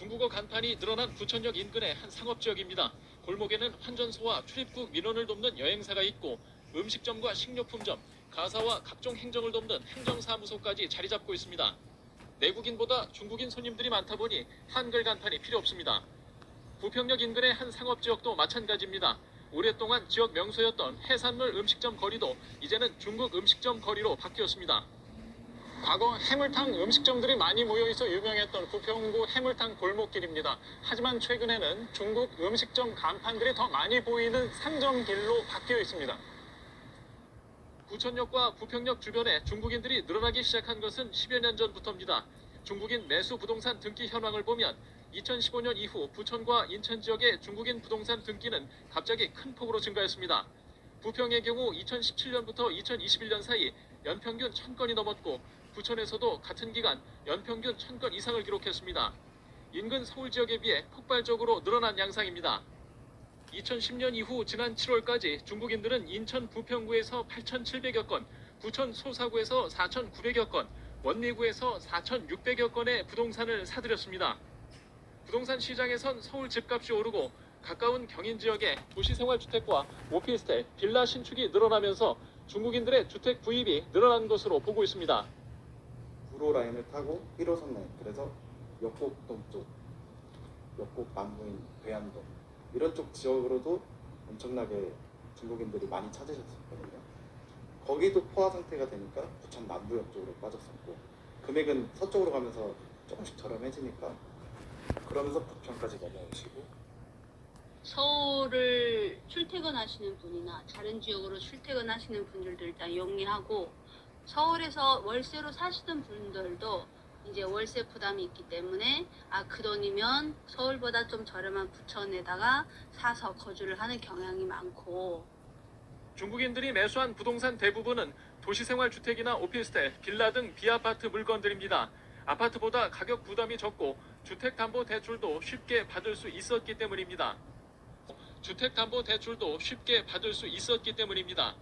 중국어 간판이 늘어난 부천역 인근의 한 상업지역입니다. 골목에는 환전소와 출입국 민원을 돕는 여행사가 있고 음식점과 식료품점, 가사와 각종 행정을 돕는 행정사무소까지 자리 잡고 있습니다. 내국인보다 중국인 손님들이 많다 보니 한글 간판이 필요 없습니다. 부평역 인근의 한 상업지역도 마찬가지입니다. 오랫동안 지역 명소였던 해산물 음식점 거리도 이제는 중국 음식점 거리로 바뀌었습니다. 과거 해물탕 음식점들이 많이 모여 있어 유명했던 부평구 해물탕 골목길입니다. 하지만 최근에는 중국 음식점 간판들이 더 많이 보이는 상점길로 바뀌어 있습니다. 부천역과 부평역 주변에 중국인들이 늘어나기 시작한 것은 10여 년 전부터입니다. 중국인 매수 부동산 등기 현황을 보면 2015년 이후 부천과 인천 지역의 중국인 부동산 등기는 갑자기 큰 폭으로 증가했습니다. 부평의 경우 2017년부터 2021년 사이 연평균 1000건이 넘었고 부천에서도 같은 기간 연평균 1000건 이상을 기록했습니다. 인근 서울 지역에 비해 폭발적으로 늘어난 양상입니다. 2010년 이후 지난 7월까지 중국인들은 인천 부평구에서 8,700여 건, 부천 소사구에서 4,900여 건, 원리구에서 4,600여 건의 부동산을 사들였습니다. 부동산 시장에선 서울 집값이 오르고 가까운 경인 지역에 도시생활주택과 오피스텔, 빌라 신축이 늘어나면서 중국인들의 주택 구입이 늘어난 것으로 보고 있습니다. 구로 라인을 타고 1호선 라인 그래서 역곡동 쪽 역곡 남부인 괴안동 이런 쪽 지역으로도 엄청나게 중국인들이 많이 찾으셨었거든요 거기도 포화 상태가 되니까 부천 남부역 쪽으로 빠졌었고 금액은 서쪽으로 가면서 조금씩 저렴해지니까 그러면서 부평까지 넘어오시고 서울을 출퇴근하시는 분이나 다른 지역으로 출퇴근하시는 분들도 일단 영리하고 서울에서 월세로 사시는 분들도 이제 월세 부담이 있기 때문에 아 그 돈이면 서울보다 좀 저렴한 부천에다가 사서 거주를 하는 경향이 많고 중국인들이 매수한 부동산 대부분은 도시생활 주택이나 오피스텔, 빌라 등 비아파트 물건들입니다. 아파트보다 가격 부담이 적고 주택담보대출도 쉽게 받을 수 있었기 때문입니다. 주택담보대출도 쉽게 받을 수 있었기 때문입니다.